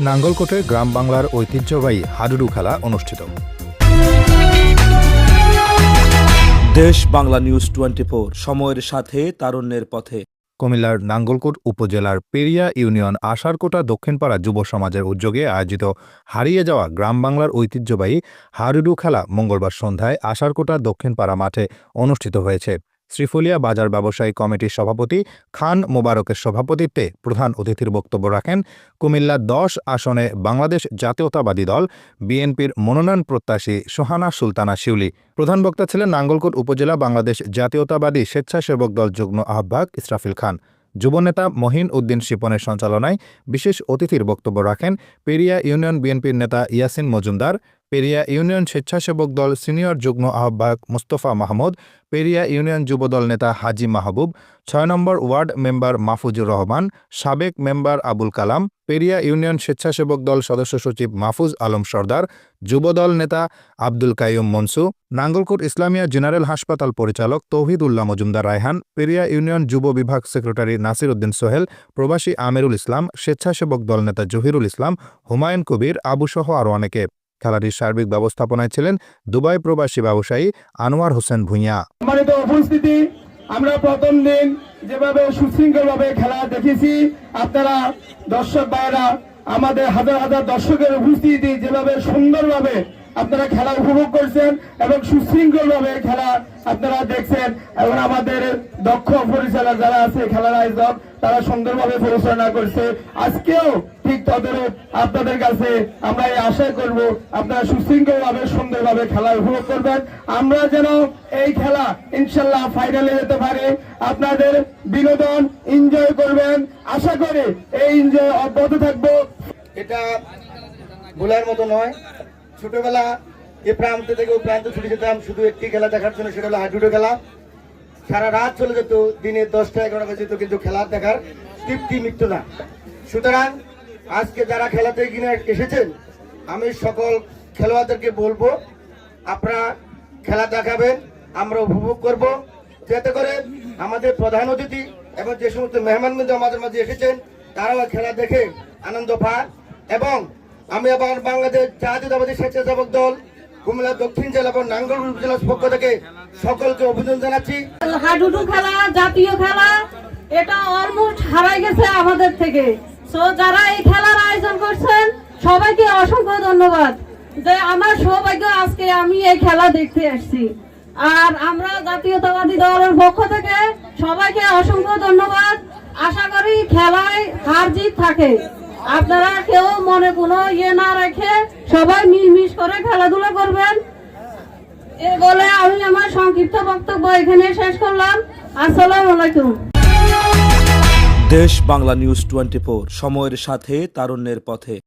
নাঙ্গলকোটে গ্রাম বাংলার ঐতিহ্যবাহী হাডুডু খেলা অনুষ্ঠিত। দেশ বাংলা নিউজ টোয়েন্টি সময়ের সাথে তারুণ্যের পথে। কুমিল্লার নাঙ্গলকোট উপজেলার পেরিয়া ইউনিয়ন আশারকোটা দক্ষিণপাড়া যুব সমাজের উদ্যোগে আয়োজিত হারিয়ে যাওয়া গ্রাম বাংলার ঐতিহ্যবাহী হাডুডু খেলা মঙ্গলবার সন্ধ্যায় আশারকোটা দক্ষিণপাড়া মাঠে অনুষ্ঠিত হয়েছে। শ্রীফলিয়া বাজার ব্যবসায়ী কমিটির সভাপতি খান মোবারকের সভাপতিত্বে প্রধান অতিথির বক্তব্য রাখেন কুমিল্লা দশ আসনে বাংলাদেশ জাতীয়তাবাদী দল, বিএনপির মনোনয়ন প্রত্যাশী সোহানা সুলতানা শিউলি। প্রধান বক্তা ছিলেন নাঙ্গলকোট উপজেলা বাংলাদেশ জাতীয়তাবাদী স্বেচ্ছাসেবক দল যুগ্ম আহ্বায়ক ইসরাফিল খান। যুবনেতা মহিন উদ্দিন শিপনের সঞ্চালনায় বিশেষ অতিথির বক্তব্য রাখেন পেরিয়া ইউনিয়ন বিএনপির নেতা ইয়াসিন মজুমদার পেরিয়া ইউনিয়ন স্বেচ্ছাসেবক দল সিনিয়র যুগ্ম আহ্বায়ক মুস্তফা মাহমুদ, পেরিয়া ইউনিয়ন যুবদল নেতা হাজি মাহবুব, ছয় নম্বর ওয়ার্ড মেম্বার মাহফুজুর রহমান, সাবেক মেম্বার আবুল কালাম, পেরিয়া ইউনিয়ন স্বেচ্ছাসেবক দল সদস্য সচিব মাহফুজ আলম সর্দার, যুবদল নেতা আব্দুল কাইয়ুম মনসু, নাঙ্গলকোট ইসলামিয়া জেনারেল হাসপাতাল পরিচালক তৌহিদুল্লাহ মজুমদার রায়হান, পেরিয়া ইউনিয়ন যুব বিভাগ সেক্রেটারি নাসির উদ্দিন সোহেল, প্রবাসী আমিরুল ইসলাম, স্বেচ্ছাসেবক দল নেতা জহিরুল ইসলাম, হুমায়ুন কবির, আবুসহ আরও অনেকে। খেলাটির সার্বিক ব্যবস্থাপনায় ছিলেন দুবাই প্রবাসী ব্যবসায়ী আনোয়ার হোসেন ভূঁইয়া। সম্মানিত উপস্থিতি, আমরা প্রথম দিন যেভাবে সুশৃঙ্খলভাবে খেলা দেখেছি, আপনারা দর্শক ভাইরা আমাদের হাজার হাজার দর্শকের উপস্থিতি যেভাবে সুন্দরভাবে আপনারা খেলা উপভোগ করছেন এবং সুশৃঙ্খল ভাবে খেলা আপনারা দেখছেন এবং আমাদের দক্ষ পরিচালক যারা আছে খেলার আয়োজক, তারা সুন্দরভাবে পরিচালনা করছে। আজকেও ঠিক তদরূপ আপনাদের কাছে আমরা এই আশা করব, আপনারা সুশৃঙ্খল ভাবে সুন্দরভাবে খেলা উপভোগ করবেন। আমরা যেন এই খেলা ইনশাল্লাহ ফাইনালে যেতে পারে। আপনাদের বিনোদন এনজয় করবেন। আশা করে এই এনজয় অব্যাহত থাকব। এটা ভুলার মতো নয়। ছোটবেলা এ প্রান্ত থেকে ওই প্রান্তে ছুটে যেতাম, শুধু একটি খেলা দেখার জন্য, সেটা হলো হাডুডো খেলা। সারা রাত চলে যেত, দিনে দশটা এগারোটা বাজে যেত, কিন্তু খেলা দেখার তৃপ্তি মিটত না। সুতরাং আজকে যারা খেলাতে কিনে এসেছেন, আমি সকল খেলোয়াড়দেরকে বলব, আপনারা খেলা দেখাবেন, আমরা উপভোগ করব। যাতে করে আমাদের প্রধান অতিথি এবং যে সমস্ত মেহমানবৃন্দ আমাদের মাঝে এসেছেন, তারাও খেলা দেখে আনন্দ পান এবং আমি আবার বাংলাদেশ জাতীয়তাবাদী স্বেচ্ছাসেবক দল কুমিল্লা দক্ষিণ জেলা এবং নাঙ্গল উপজেলার পক্ষ থেকে সকলকে অভিনন্দন জানাচ্ছি। হাডুডু খেলা, জাতীয় খেলা, এটা অলমোস্ট হারাই গেছে আমাদের থেকে। সো যারা এই খেলার আয়োজন করছেন, সবাইকে অসংখ্য ধন্যবাদ যে আমার সৌভাগ্য আজকে আমি এই খেলা দেখতে আসছি। আর আমরা জাতীয়তাবাদী দলের পক্ষ থেকে সবাইকে অসংখ্য ধন্যবাদ। আশা করি খেলায় হার জিত থাকে। আপনারা কেউ মনে কোনো ইয়ে না রেখে সবাই মিলমিশ করে খেলাধুলা করবেন। এ বলে আমি আমার সংক্ষিপ্ত বক্তব্য এখানে শেষ করলাম। আসসালাম আলাইকুম। দেশ বাংলা নিউজ টোয়েন্টি সময়ের সাথে, তারুণ্যের পথে।